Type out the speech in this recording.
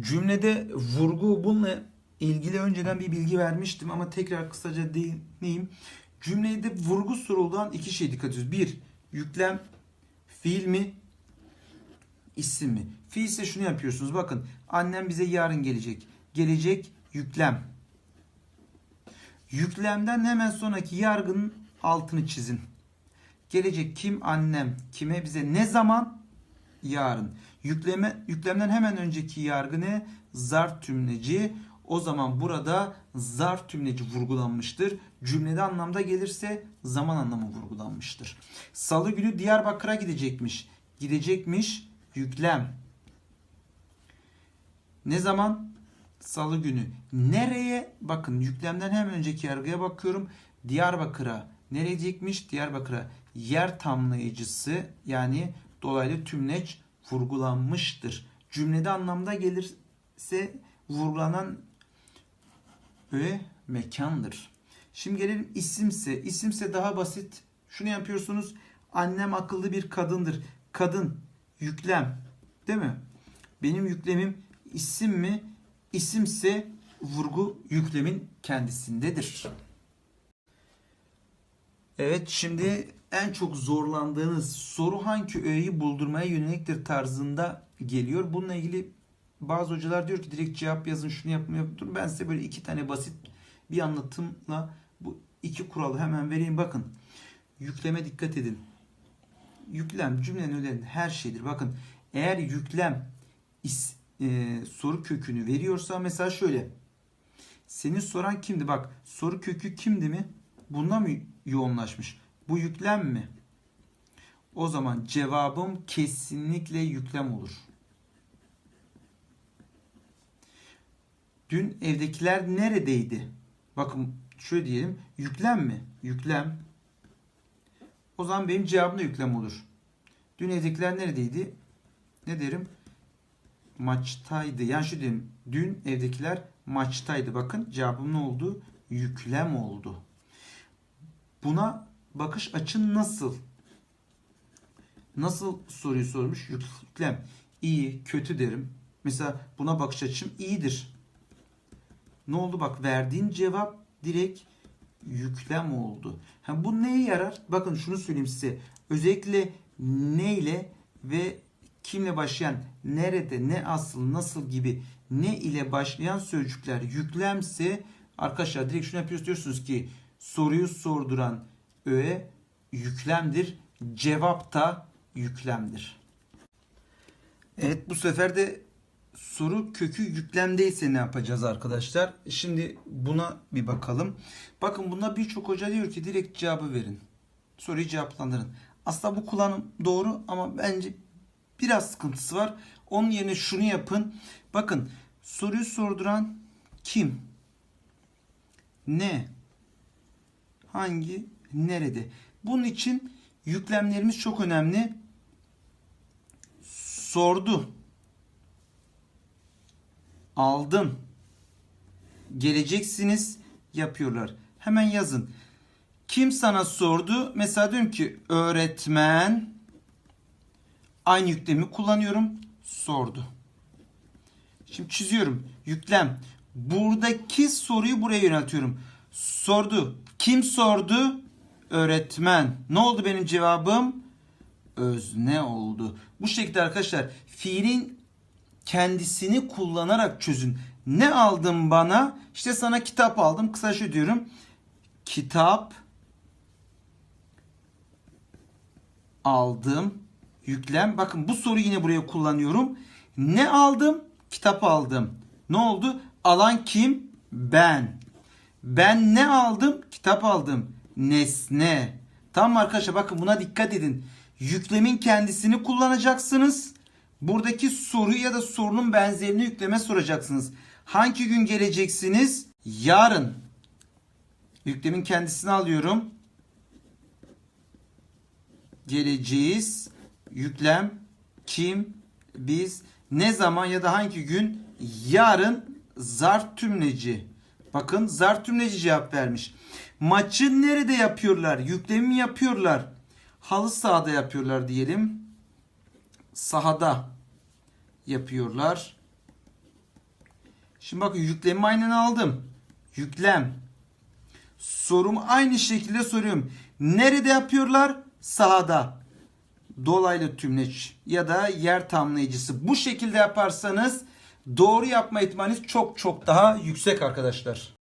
Cümlede vurgu bununla ilgili önceden bir bilgi vermiştim ama tekrar kısaca değineyim. Cümlede vurgu sorulduğu iki şey dikkat ediyoruz. Bir, yüklem fiil mi, isim mi? Fiil ise şunu yapıyorsunuz. Bakın annem bize yarın gelecek. Gelecek yüklem. Yüklemden hemen sonraki yargının altını çizin. Gelecek kim? Annem. Kime? Bize ne zaman? Yarın. Yükleme, yüklemden hemen önceki yargı ne? Zarf tümleci. O zaman burada zarf tümleci vurgulanmıştır. Cümlede anlamda gelirse zaman anlamı vurgulanmıştır. Salı günü Diyarbakır'a gidecekmiş. Gidecekmiş yüklem. Ne zaman? Salı günü. Nereye? Bakın yüklemden hemen önceki yargıya bakıyorum. Diyarbakır'a. Nereye gidecekmiş? Diyarbakır'a. Yer tamlayıcısı yani dolaylı tümleç vurgulanmıştır. Cümlede anlamda gelirse vurgulanan öğe mekandır. Şimdi gelelim isimse. İsimse daha basit. Şunu yapıyorsunuz. Annem akıllı bir kadındır. Kadın yüklem. Değil mi? Benim yüklemim isim mi? İsimse vurgu yüklemin kendisindedir. Evet şimdi en çok zorlandığınız soru hangi öğeyi buldurmaya yöneliktir tarzında geliyor. Bununla ilgili bazı hocalar diyor ki direkt cevap yazın şunu yapın yapın. Ben size böyle iki tane basit bir anlatımla bu iki kuralı hemen vereyim. Bakın yükleme dikkat edin. Yüklem cümlenin öğelerinin her şeydir. Bakın eğer yüklem is, e, soru kökünü veriyorsa mesela şöyle. Seni soran kimdi? Bak soru kökü kimdi mi? Bunda mı yoğunlaşmış? Bu yüklem mi? O zaman cevabım kesinlikle yüklem olur. Dün evdekiler neredeydi? Bakın şöyle diyelim. Yüklem mi? Yüklem. O zaman benim cevabım da yüklem olur. Dün evdekiler neredeydi? Ne derim? Maçtaydı. Yani şu diyeyim. Dün evdekiler maçtaydı. Bakın cevabım ne oldu? Yüklem oldu. Buna bakış açın nasıl? Nasıl soruyu sormuş? Yüklem. İyi, kötü derim. Mesela buna bakış açım iyidir. Ne oldu? Bak verdiğin cevap direkt yüklem oldu. Ha, bu neye yarar? Bakın şunu söyleyeyim size. Özellikle ne ile ve kimle başlayan nerede, ne asıl, nasıl gibi ne ile başlayan sözcükler yüklemse arkadaşlar direkt şunu yapıyorsunuz diyorsunuz ki soruyu sorduran öğe yüklemdir. Cevap da yüklemdir. Evet bu sefer de soru kökü yüklemdeyse ne yapacağız arkadaşlar? Şimdi buna bir bakalım. Bakın bunda birçok hoca diyor ki direkt cevabı verin. Soruyu cevaplandırın. Aslında bu kullanım doğru ama bence biraz sıkıntısı var. Onun yerine şunu yapın. Bakın soruyu sorduran kim? Ne? Hangi? Nerede? Bunun için yüklemlerimiz çok önemli. Sordu. Aldım. Geleceksiniz yapıyorlar. Hemen yazın. Kim sana sordu? Mesela diyorum ki öğretmen aynı yüklemi kullanıyorum. Sordu. Şimdi çiziyorum. Yüklem. Buradaki soruyu buraya yöneltiyorum. Sordu. Kim sordu? Öğretmen. Ne oldu benim cevabım? Özne oldu. Bu şekilde arkadaşlar fiilin kendisini kullanarak çözün. Ne aldım bana? İşte sana kitap aldım. Kısa diyorum. Kitap aldım. Yüklem. Bakın bu soruyu yine buraya kullanıyorum. Ne aldım? Kitap aldım. Ne oldu? Alan kim? Ben. Ben ne aldım? Kitap aldım. Nesne. Tamam arkadaşlar? Bakın buna dikkat edin. Yüklemin kendisini kullanacaksınız. Buradaki soru ya da sorunun benzerini yükleme soracaksınız. Hangi gün geleceksiniz? Yarın. Yüklemin kendisini alıyorum. Geleceğiz. Yüklem kim? Biz. Ne zaman ya da hangi gün? Yarın zarf tümleci. Bakın zarf tümleci cevap vermiş. Maçı nerede yapıyorlar? Yüklemi yapıyorlar. Halı sahada yapıyorlar diyelim. Sahada yapıyorlar. Şimdi bakın yüklemi aynen aldım. Yüklem. Sorumu aynı şekilde soruyorum. Nerede yapıyorlar? Sahada. Dolaylı tümleç ya da yer tamlayıcısı. Bu şekilde yaparsanız doğru yapma ihtimaliniz çok çok daha yüksek arkadaşlar.